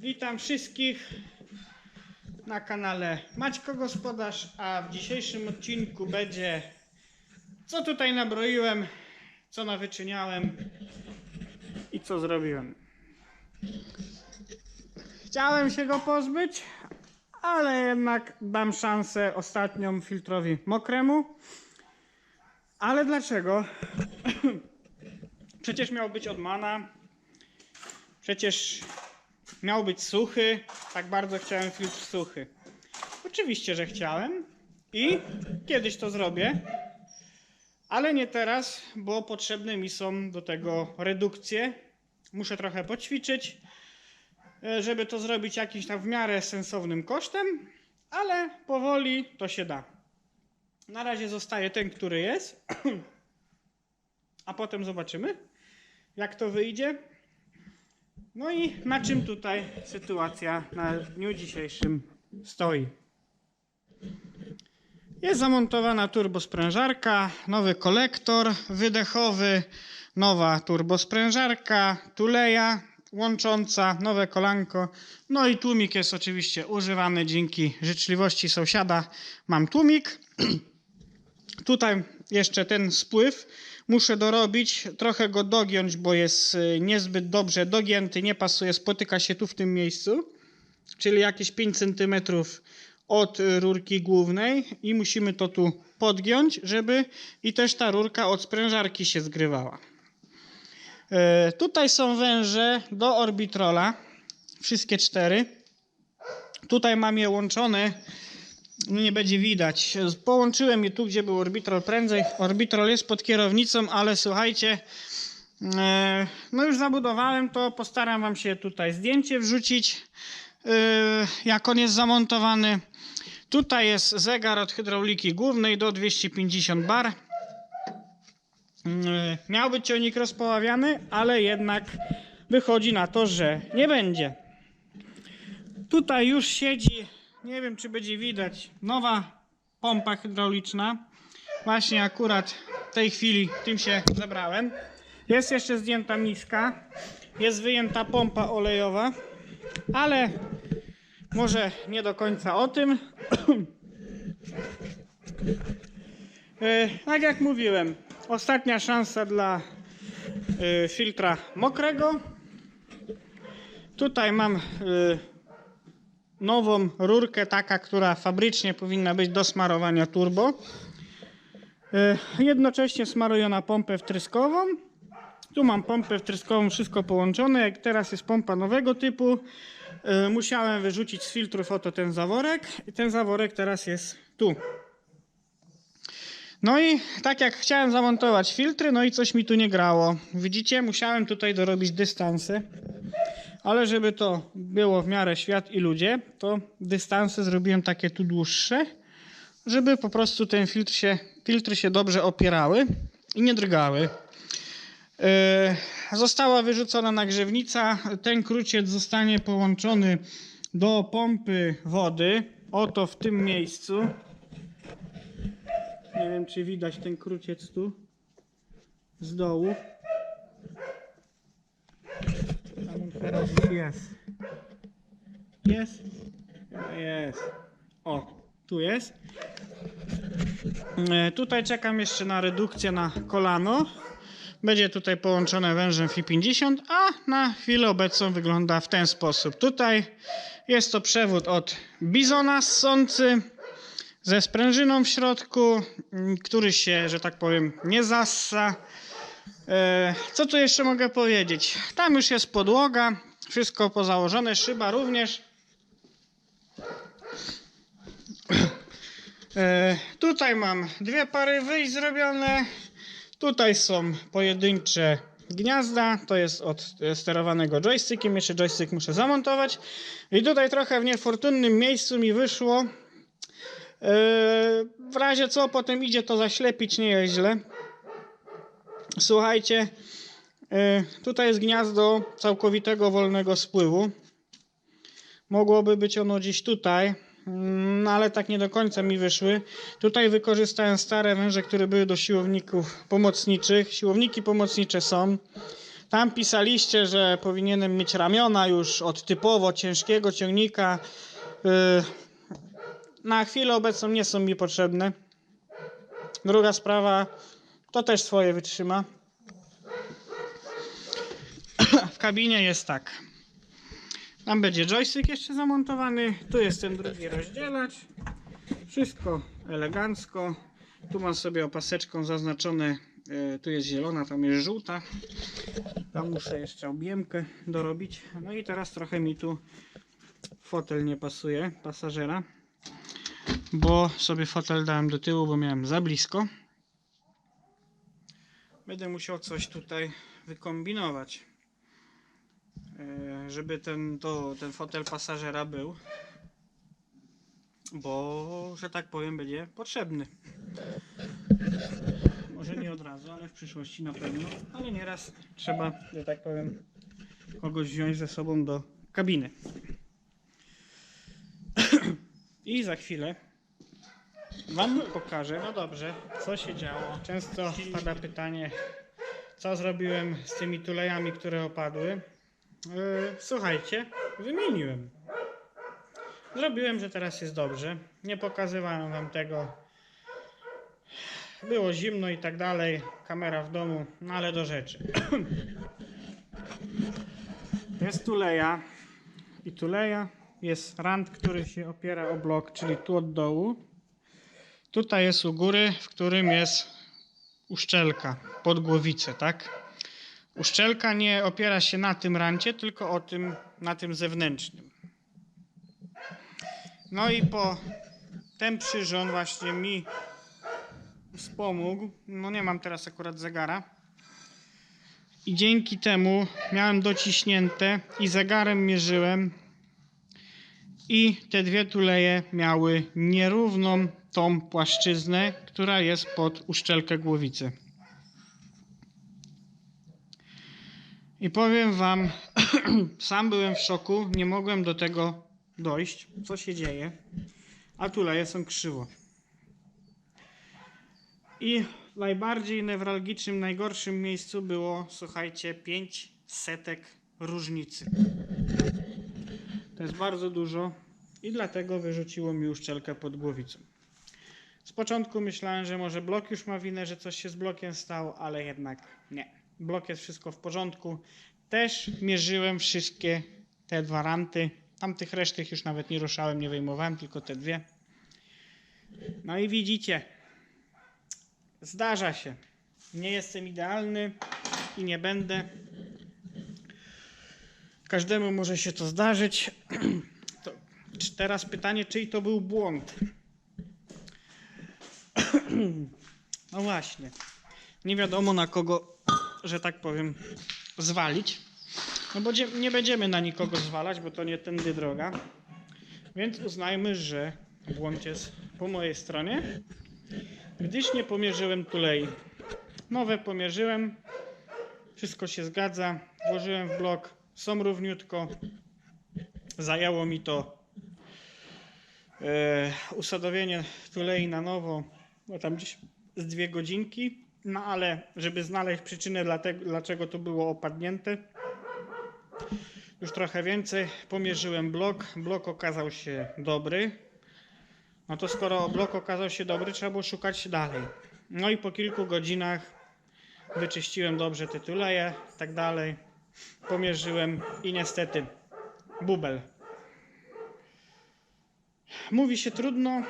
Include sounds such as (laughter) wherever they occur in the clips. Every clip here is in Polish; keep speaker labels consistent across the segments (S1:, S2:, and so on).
S1: Witam wszystkich na kanale Maćko Gospodarz, a w dzisiejszym odcinku będzie co tutaj nabroiłem, co nawyczyniałem i co zrobiłem. Chciałem się go pozbyć, ale jednak dam szansę ostatnią filtrowi mokremu. Ale dlaczego? (clears throat) Przecież miał być od mana. Przecież miał być suchy. Tak bardzo chciałem filtr suchy. Oczywiście, że chciałem. I kiedyś to zrobię. Ale nie teraz, bo potrzebne mi są do tego redukcje. Muszę trochę poćwiczyć, e, żeby to zrobić jakimś tam w miarę sensownym kosztem, ale powoli to się da. Na razie zostaje ten, który jest, (clears throat) a potem zobaczymy, jak to wyjdzie. No i na czym tutaj sytuacja na dniu dzisiejszym stoi. Jest zamontowana turbosprężarka, nowy kolektor wydechowy, nowa turbosprężarka, tuleja łącząca, nowe kolanko. No i tłumik jest oczywiście używany dzięki życzliwości sąsiada. Mam tłumik. (clears throat) Tutaj jeszcze ten spływ muszę dorobić, trochę go dogiąć, bo jest y, niezbyt dobrze dogięty, nie pasuje, spotyka się tu w tym miejscu, czyli jakieś 5 cm od rurki głównej i musimy to tu podgiąć, żeby i też ta rurka od sprężarki się zgrywała. E, Tutaj są węże do orbitrola, wszystkie cztery. Tutaj mam je łączone nie będzie widać. Połączyłem je tu, gdzie był orbitrol prędzej. Orbitrol jest pod kierownicą, ale słuchajcie, e, no już zabudowałem to. Postaram Wam się tutaj zdjęcie wrzucić, e, jak on jest zamontowany. Tutaj jest zegar od hydrauliki głównej do 250 bar. E, Miał być ciągnik rozpoławiany, ale jednak wychodzi na to, że nie będzie. Tutaj już siedzi, nie wiem czy będzie widać, nowa pompa hydrauliczna. Właśnie akurat w tej chwili tym się zebrałem. Jest jeszcze zdjęta miska, jest wyjęta pompa olejowa, ale może nie do końca o tym. E, tak jak mówiłem, ostatnia szansa dla e, filtra mokrego. Tutaj mam e, nową rurkę, taka, która fabrycznie powinna być do smarowania turbo. E, Jednocześnie smaruję na pompę wtryskową. Tu mam pompę wtryskową, wszystko połączone. Jak teraz jest pompa nowego typu, e, musiałem wyrzucić z filtrów oto ten zaworek. I ten zaworek teraz jest tu. No i tak jak chciałem zamontować filtry, no i coś mi tu nie grało. Widzicie, musiałem tutaj dorobić dystanse. Ale żeby to było w miarę świat i ludzie, to dystanse zrobiłem takie tu dłuższe, żeby po prostu ten filtr się, filtry się dobrze opierały i nie drgały. Yy, została wyrzucona nagrzewnica. Ten kruciec zostanie połączony do pompy wody. Oto w tym miejscu. Nie wiem, czy widać ten kruciec tu z dołu. Tam on teraz jest. Jest? Jest. O, tu jest. E, tutaj czekam jeszcze na redukcję na kolano. Będzie tutaj połączone wężem FI50, a na chwilę obecną wygląda w ten sposób. Tutaj jest to przewód od Bizona ssący ze sprężyną w środku, który się, że tak powiem, nie zassa. E, Co tu jeszcze mogę powiedzieć? Tam już jest podłoga, wszystko pozałożone, szyba również. E, Tutaj mam dwie pary wyjść zrobione. Tutaj są pojedyncze gniazda. To jest od e, sterowanego joystickiem. Jeszcze joystick muszę zamontować. I tutaj trochę w niefortunnym miejscu mi wyszło. W razie co potem idzie to zaślepić nie jest źle. Słuchajcie, y, tutaj jest gniazdo całkowitego wolnego spływu. Mogłoby być ono gdzieś tutaj, no ale tak nie do końca mi wyszły. Tutaj wykorzystałem stare węże, które były do siłowników pomocniczych. Siłowniki pomocnicze są. Tam pisaliście, że powinienem mieć ramiona już od typowo ciężkiego ciągnika. Yy, Na chwilę obecną nie są mi potrzebne. Druga sprawa, to też swoje wytrzyma. (clears throat) W kabinie jest tak. Tam będzie joystick jeszcze zamontowany. Tu jest ten drugi rozdzielacz. Wszystko elegancko. Tu mam sobie opaseczką zaznaczone. e, Tu jest zielona, tam jest żółta. Tam muszę jeszcze objemkę dorobić. No i teraz trochę mi tu fotel nie pasuje pasażera. Bo sobie fotel dałem do tyłu, bo miałem za blisko. Będę musiał coś tutaj wykombinować e, żeby ten, to, ten fotel pasażera był, bo, że tak powiem, będzie potrzebny. Może nie od razu, ale w przyszłości na pewno, ale nieraz trzeba, że tak powiem, kogoś wziąć ze sobą do kabiny. (clears throat) I za chwilę Wam pokażę, no dobrze, co się działo. Często pada pytanie, co zrobiłem z tymi tulejami, które opadły. Yy, Słuchajcie, wymieniłem. Zrobiłem, że teraz jest dobrze. Nie pokazywałem wam tego. Było zimno i tak dalej. Kamera w domu, no ale do rzeczy. (clears throat) Jest tuleja. I tuleja jest rand, który się opiera o blok, czyli tu od dołu. Tutaj jest u góry, w którym jest uszczelka pod głowicę, tak? Uszczelka nie opiera się na tym rancie, tylko o tym, na tym zewnętrznym. No i po ten przyrząd właśnie mi wspomógł. No nie mam teraz akurat zegara. I dzięki temu miałem dociśnięte i zegarem mierzyłem. I te dwie tuleje miały nierówną tą płaszczyznę, która jest pod uszczelkę głowicy. I powiem wam, (clears throat) sam byłem w szoku, nie mogłem do tego dojść, co się dzieje, a tuleje są krzywo. I w najbardziej newralgicznym, najgorszym miejscu było, słuchajcie, 5 setek różnicy. To jest bardzo dużo i dlatego wyrzuciło mi uszczelkę pod głowicą. Z początku myślałem, że może blok już ma winę, że coś się z blokiem stało, ale jednak nie. Blok jest wszystko w porządku. Też mierzyłem wszystkie te dwa ranty. Tamtych resztych już nawet nie ruszałem, nie wyjmowałem, tylko te dwie. No i widzicie, zdarza się. Nie jestem idealny i nie będę. Każdemu może się to zdarzyć. (clears throat) To teraz pytanie, czyj to był błąd? (clears throat) No właśnie. Nie wiadomo na kogo, że tak powiem, zwalić. No bo nie będziemy na nikogo zwalać, bo to nie tędy droga. Więc uznajmy, że błąd jest po mojej stronie, gdyż nie pomierzyłem tulei. Nowe pomierzyłem, wszystko się zgadza, włożyłem w blok, są równiutko. Zajęło mi to e, usadowienie tulei na nowo, no tam gdzieś z dwie godzinki, no ale żeby znaleźć przyczynę dlaczego to było opadnięte, już trochę więcej, pomierzyłem blok, blok okazał się dobry, no to skoro blok okazał się dobry, trzeba było szukać dalej. No i po kilku godzinach wyczyściłem dobrze te tuleje, tak dalej, pomierzyłem i niestety bubel. Mówi się trudno,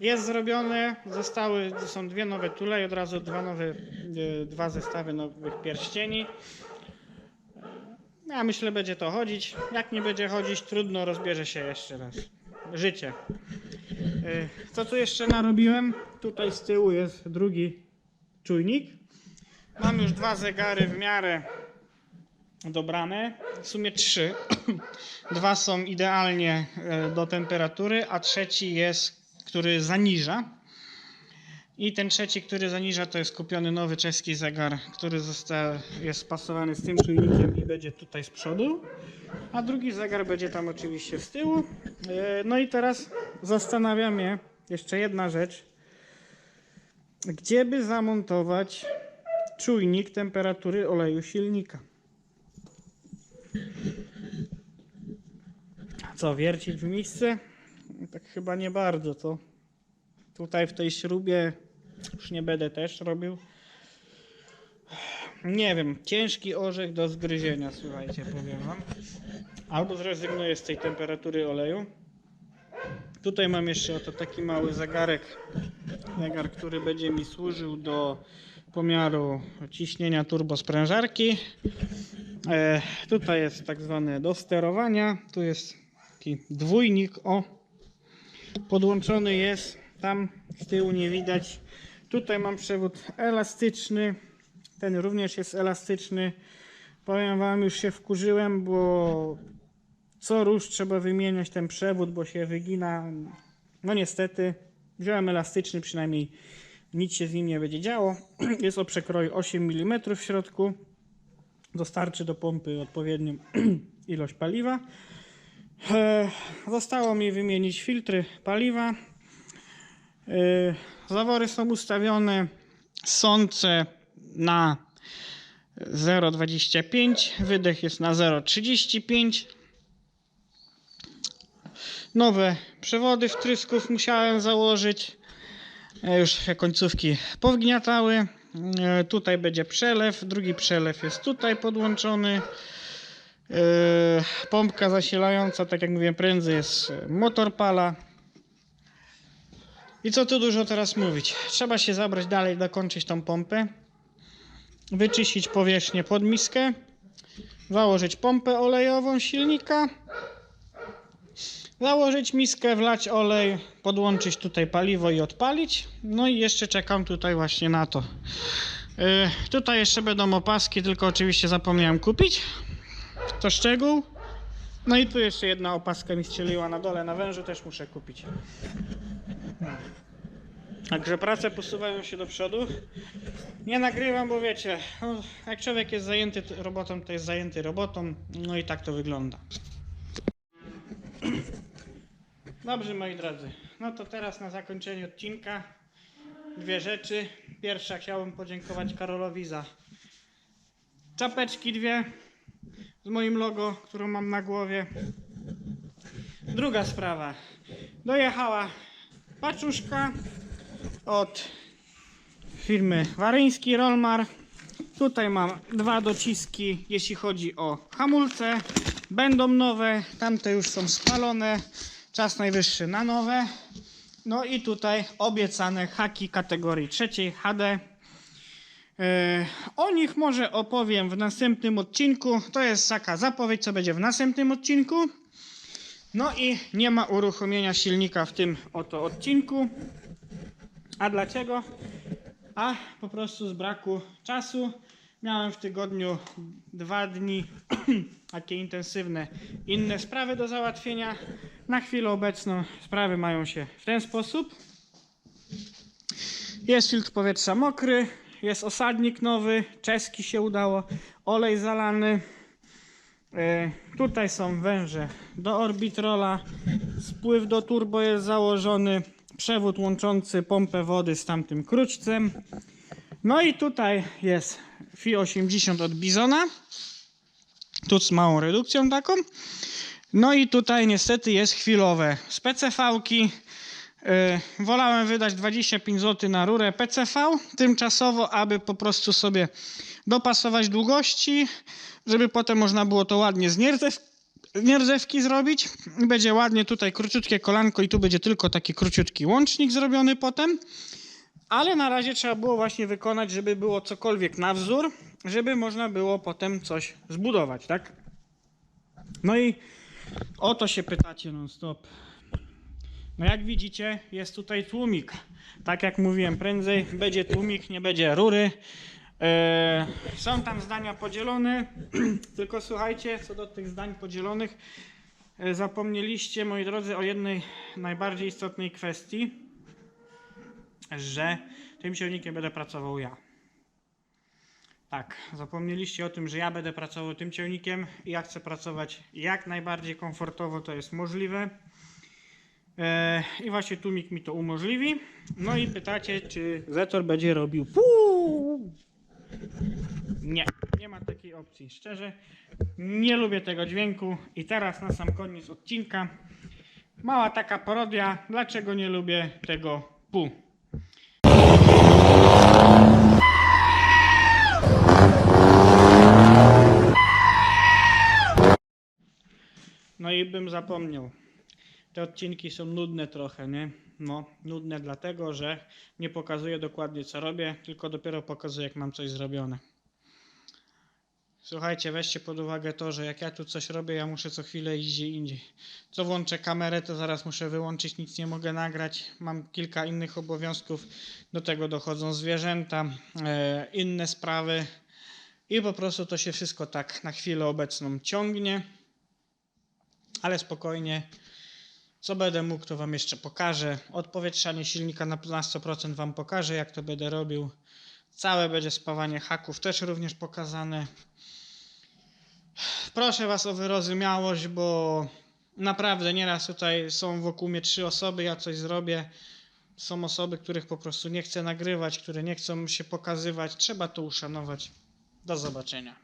S1: jest zrobione, zostały, są dwie nowe tuleje, od razu dwa nowe, e, dwa zestawy nowych pierścieni. Ja myślę, będzie to chodzić. Jak nie będzie chodzić, trudno, rozbierze się jeszcze raz. Życie. E, Co tu jeszcze narobiłem? Tutaj z tyłu jest drugi czujnik. Mam już dwa zegary w miarę dobrane. W sumie trzy. (clears throat) Dwa są idealnie e, do temperatury, a trzeci jest, który zaniża. I ten trzeci, który zaniża, to jest kupiony nowy czeski zegar, który został, jest spasowany z tym czujnikiem i będzie tutaj z przodu. A drugi zegar będzie tam oczywiście z tyłu. E, No i teraz zastanawiam się, jeszcze jedna rzecz. Gdzie by zamontować czujnik temperatury oleju silnika. Co, wiercić w miejsce? Tak chyba nie bardzo, to tutaj w tej śrubie już nie będę też robił. Nie wiem, ciężki orzech do zgryzienia, słuchajcie, powiem wam. Albo zrezygnuję z tej temperatury oleju. Tutaj mam jeszcze oto taki mały zegarek. Zegar, który będzie mi służył do pomiaru ciśnienia turbosprężarki. E, tutaj jest tak zwane do sterowania. Tu jest taki dwójnik. O, podłączony jest. Tam z tyłu nie widać. Tutaj mam przewód elastyczny. Ten również jest elastyczny. Powiem Wam, już się wkurzyłem, bo co rusz trzeba wymieniać ten przewód, bo się wygina. No niestety, wziąłem elastyczny, przynajmniej nic się z nim nie będzie działo. (clears throat) Jest o przekroju 8 mm w środku. Dostarczy do pompy odpowiednią (clears throat) ilość paliwa. E, Zostało mi wymienić filtry paliwa. E, Zawory są ustawione sące na 0,25, wydech jest na 0,35. Nowe przewody wtrysków musiałem założyć. E, Już końcówki powgniatały. Tutaj będzie przelew, drugi przelew jest tutaj podłączony. E, Pompka zasilająca, tak jak mówiłem, prędzej jest motor pala. I co tu dużo teraz mówić? Trzeba się zabrać dalej, dokończyć tą pompę. Wyczyścić powierzchnię pod miskę. Założyć pompę olejową silnika. Założyć miskę, wlać olej, podłączyć tutaj paliwo i odpalić. No i jeszcze czekam tutaj właśnie na to. Yy, tutaj jeszcze będą opaski, tylko oczywiście zapomniałem kupić. To szczegół. No i tu jeszcze jedna opaska mi strzeliła na dole, na wężu też muszę kupić. Także prace posuwają się do przodu. Nie nagrywam, bo wiecie, no, jak człowiek jest zajęty robotą, to jest zajęty robotą. No i tak to wygląda. Dobrze, moi drodzy. No to teraz na zakończenie odcinka dwie rzeczy. Pierwsza chciałbym podziękować Karolowi za czapeczki dwie z moim logo, którą mam na głowie. Druga sprawa. Dojechała paczuszka od firmy Waryński Rolmar. Tutaj mam dwa dociski, jeśli chodzi o hamulce. Będą nowe, tamte już są spalone. Czas najwyższy na nowe. No i tutaj obiecane haki kategorii trzeciej HD. E, O nich może opowiem w następnym odcinku. To jest taka zapowiedź, co będzie w następnym odcinku. No i nie ma uruchomienia silnika w tym oto odcinku. A dlaczego? A po prostu z braku czasu. Miałem w tygodniu dwa dni (clears throat) takie intensywne inne sprawy do załatwienia. Na chwilę obecną sprawy mają się w ten sposób. Jest filtr powietrza mokry, jest osadnik nowy, czeski się udało, olej zalany. E, Tutaj są węże do orbitrola, spływ do turbo jest założony, przewód łączący pompę wody z tamtym kruczcem. No i tutaj jest FI 80 od Bizona, tu z małą redukcją taką. No i tutaj niestety jest chwilowe. Yy, wolałem wydać 25 zł na rurę PCV tymczasowo, aby po prostu sobie dopasować długości, żeby potem można było to ładnie z nierdzewki zrobić. Będzie ładnie tutaj króciutkie kolanko i tu będzie tylko taki króciutki łącznik zrobiony potem. Ale na razie trzeba było właśnie wykonać, żeby było cokolwiek na wzór, żeby można było potem coś zbudować, tak? No i o to się pytacie non stop. No jak widzicie, jest tutaj tłumik. Tak jak mówiłem, prędzej będzie tłumik, nie będzie rury. Eee, są tam zdania podzielone, (clears throat) tylko słuchajcie, co do tych zdań podzielonych, e, zapomnieliście, moi drodzy, o jednej najbardziej istotnej kwestii, że tym silnikiem będę pracował ja. Tak, zapomnieliście o tym, że ja będę pracował tym ciągnikiem i ja chcę pracować jak najbardziej komfortowo, to jest możliwe. E, I właśnie tłumik mi to umożliwi. No i pytacie, czy Zetor będzie robił puu. Nie, nie ma takiej opcji. Szczerze, nie lubię tego dźwięku. I teraz na sam koniec odcinka mała taka parodia, dlaczego nie lubię tego pu. No i bym zapomniał. Te odcinki są nudne trochę, nie? No, nudne dlatego, że nie pokazuję dokładnie co robię, tylko dopiero pokazuję jak mam coś zrobione. Słuchajcie, weźcie pod uwagę to, że jak ja tu coś robię, ja muszę co chwilę iść gdzie indziej. Co włączę kamerę, to zaraz muszę wyłączyć, nic nie mogę nagrać. Mam kilka innych obowiązków, do tego dochodzą zwierzęta, e, inne sprawy i po prostu to się wszystko tak na chwilę obecną ciągnie. Ale spokojnie, co będę mógł, to Wam jeszcze pokażę. Odpowietrzanie silnika na 100% Wam pokażę, jak to będę robił. Całe będzie spawanie haków też również pokazane. Proszę Was o wyrozumiałość, bo naprawdę nieraz tutaj są wokół mnie trzy osoby, ja coś zrobię. Są osoby, których po prostu nie chcę nagrywać, które nie chcą się pokazywać. Trzeba to uszanować. Do zobaczenia.